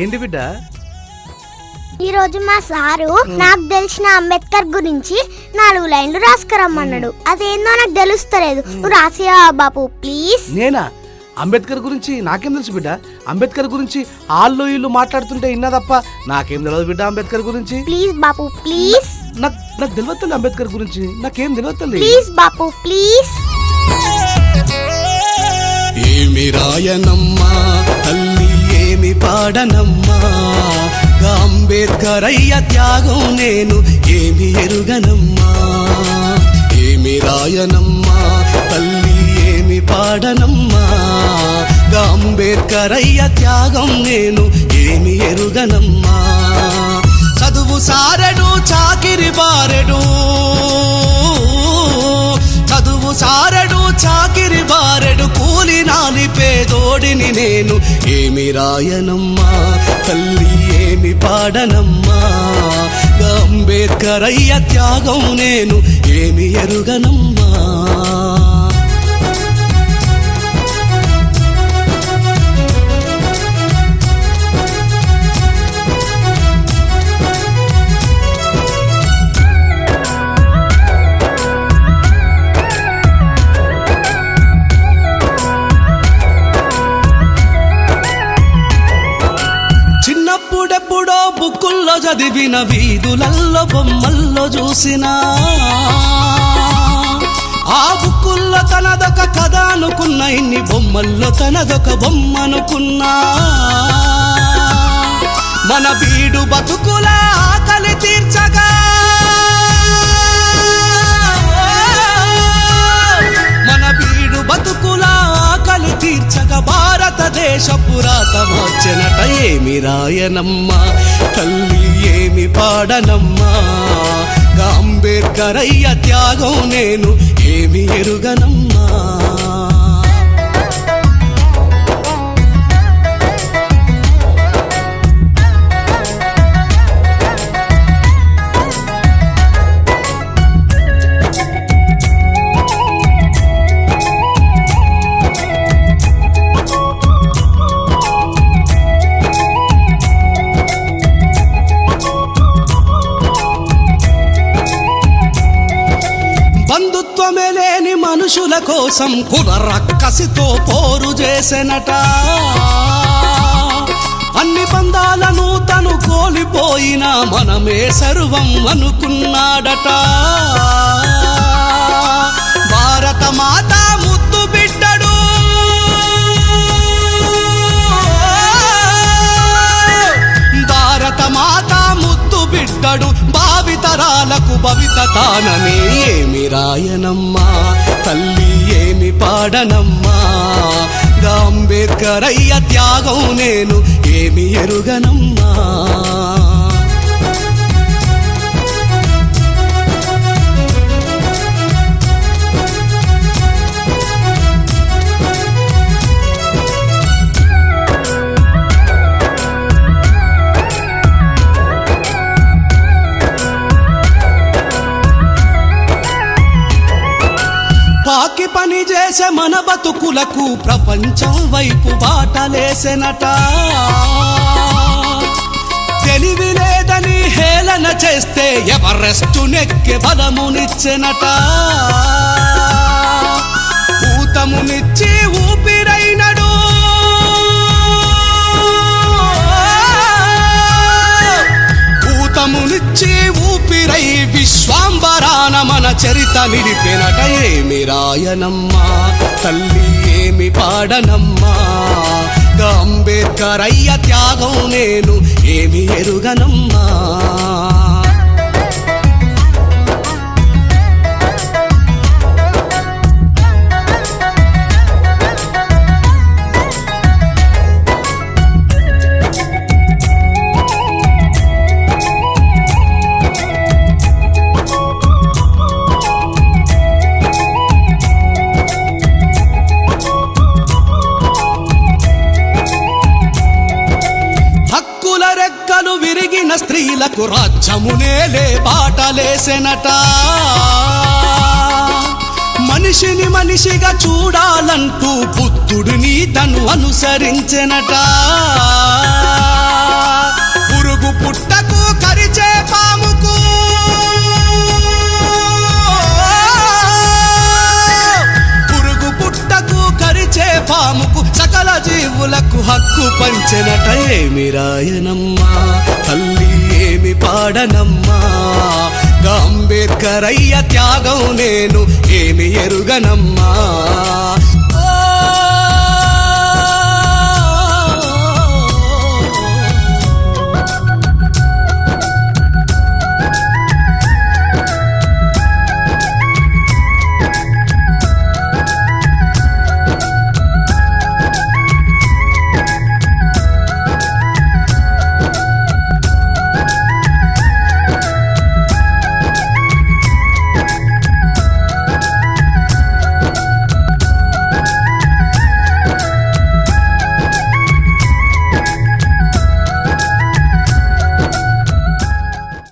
ఏంటి బిడ్డ? ఈ రోజు మా సారు నాకు తెలిసిన అంబేద్కర్ గురించి నాలుగు లైన్లు రాసుకురమ్మన్నాడు. అదేందో నాకు తెలుస్తలేదు. నువ్వు రాసియా బాపు ప్లీజ్? నేనా? అంబేద్కర్ గురించి నాకేం తెలుసు బిడ్డ? అంబేద్కర్ గురించి ఆళ్ళు ఇల్లు మాట్లాడుతుంటే ఇన్నా తప్ప నాకేం తెలియదు బిడ్డ అంబేద్కర్ గురించి? ప్లీజ్ బాపు ప్లీజ్? నాకు నాకు తెలియదు అంబేద్కర్ గురించి. నాకేం తెలియదు ప్లీజ్ బాపు ప్లీజ్? ఏమి రాయనమ్మా పాడనమ్మా. అంబేద్కర్ అయ్య త్యాగం నేను ఏమి ఎరుగనమ్మా? ఏమి రాయనమ్మా? తల్లి ఏమి పాడనమ్మా? అంబేద్కర్ అయ్య త్యాగం నేను ఏమి ఎరుగనమ్మా? చదువు సారెడు చాకిరి బారెడు. చదువు సారెడు చాకిరి పేదోడిని నేను. ఏమి రాయనమ్మా తల్లి ఏమి పాడనమ్మా. అంబేద్కర్ అయ్య త్యాగం నేను ఏమి ఎరుగనమ్మా. ఎప్పుడెప్పుడో బుక్కుల్లో చదివిన వీధులల్లో బొమ్మల్లో చూసినా. ఆ బుక్కుల్లో తనదొక కథ అనుకున్న ఇన్ని బొమ్మల్లో తనదొక బొమ్మ అనుకున్నా. మన బీడు బతుకుల ఆకలి తీర్చ భారతదేశ పురాత మార్చెనట ఏమి రాయనమ్మా? తల్లి ఏమి పాడనమ్మా? గా అంబేద్కర్ అయ్య త్యాగం నేను ఏమి ఎరుగనమ్మా? కోసం కుల రక్కసితో పోరు చేసెనట. అన్ని బంధాలను తను కోలిపోయిన మనమే సర్వం అనుకున్నాడట. భారత మాత ముద్దు బిడ్డడు. భారత మాత ముద్దు బిడ్డడు. భావితరాలకు భవిత తానని ఏమి రాయనమ్మా. పాడనమ్మా. అంబేద్కర్ అయ్య త్యాగం నేను ఏమి ఎరుగనమ్మా. చేసే మన బతుకులకు ప్రపంచం వైపు బాటలేసెనట తెలివి లేదని హేళన చేస్తే ఎవరెస్టు నెక్కే బలమునిచ్చెనట. మన చరిత నిలిపినట ఏమి రాయనమ్మా? తల్లి ఏమి పాడనమ్మా? అంబేద్కర్ అయ్య త్యాగం నేను ఏమి ఎరుగనమ్మా? స్త్రీలకు రాజ్యమునేలే బాటలేసెనట. మనిషిని మనిషిగా చూడాలంటూ బుద్ధుడిని తను అనుసరించెనట. పుట్టకు కరిచే పాముకు. పురుగు పుట్టకు కరిచే పాముకు సకల జీవులకు హక్కు పంచెనట. ఏమి రాయనమ్మా తల్లి ఏమి పాడనమ్మా? గా అంబేద్కర్ అయ్య త్యాగం నేను ఏమి ఎరుగనమ్మా?